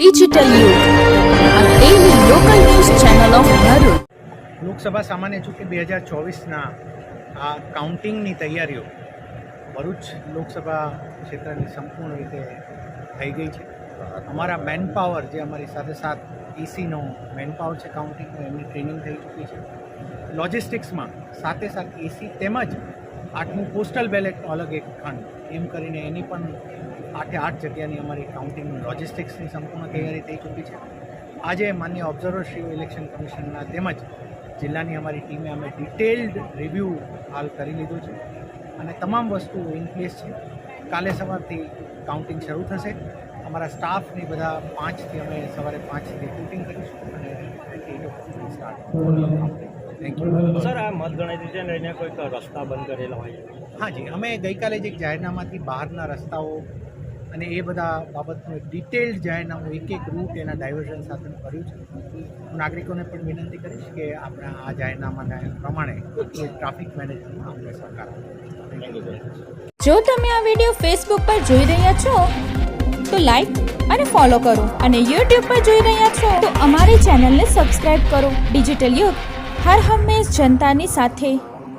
Digital local news channel of Bharuch Lok Sabha સામાન્ય ચૂંટણી બે હજાર ચોવીસના આ કાઉન્ટિંગની તૈયારીઓ ભરૂચ લોકસભા ક્ષેત્રની સંપૂર્ણ રીતે થઈ ગઈ છે. અમારા મેનપાવર જે અમારી સાથે સાથ એસીનો મેનપાવર છે કાઉન્ટિંગનો એમની ટ્રેનિંગ થઈ ચૂકી છે. લોજિસ્ટિક્સમાં સાથે સાથે એસી તેમજ આઠમું પોસ્ટલ બેલેટનો અલગ એક ખંડ. એમ કરીને એની પણ આઠે આઠ જગ્યાની અમારી કાઉન્ટિંગ લોજિસ્ટિક્સની સંપૂર્ણ તૈયારી થઈ ચૂકી છે. આજે માન્ય ઓબ્ઝર્વરશ્રીઓ ઇલેક્શન કમિશનના તેમજ જિલ્લાની અમારી ટીમે અમે ડિટેલ્ડ રિવ્યૂ હાલ કરી લીધું છે. અને તમામ વસ્તુઓ ઇન પ્લેસ છે. કાલે સવારથી કાઉન્ટિંગ શરૂ થશે. અમારા સ્ટાફની બધા પાંચથી અમે સવારે પાંચથી કાઉન્ટિંગ કરીશું અને સ્ટાર્ટ થેન્ક યુ સર આ મતગણતરી લઈને કોઈક રસ્તા બંધ કરેલા હોય હાજી અમે ગઈકાલે જે જાહેરનામાથી બહારના રસ્તાઓ અને એ બધા બાબતનું એક ડિટેલ્ડ જાહેરનામું એક એક રૂટ એના ડાયવર્ઝન સાથે કર્યું છે. હું નાગરિકોને પણ વિનંતી કરીશ કે આપણા આ જાહેરનામાના પ્રમાણે ટ્રાફિક મેનેજમેન્ટમાં આપણે સરકાર જો તમે આ વીડિયો ફેસબુક પર જોઈ રહ્યા છો તો લાઈક અને ફોલો કરો અને યુટ્યુબ પર જોઈ રહ્યા છો તો અમારી ચેનલને સબસ્ક્રાઇબ કરો. ડિજિટલ યુગ હર હંમેશ જનતાની સાથે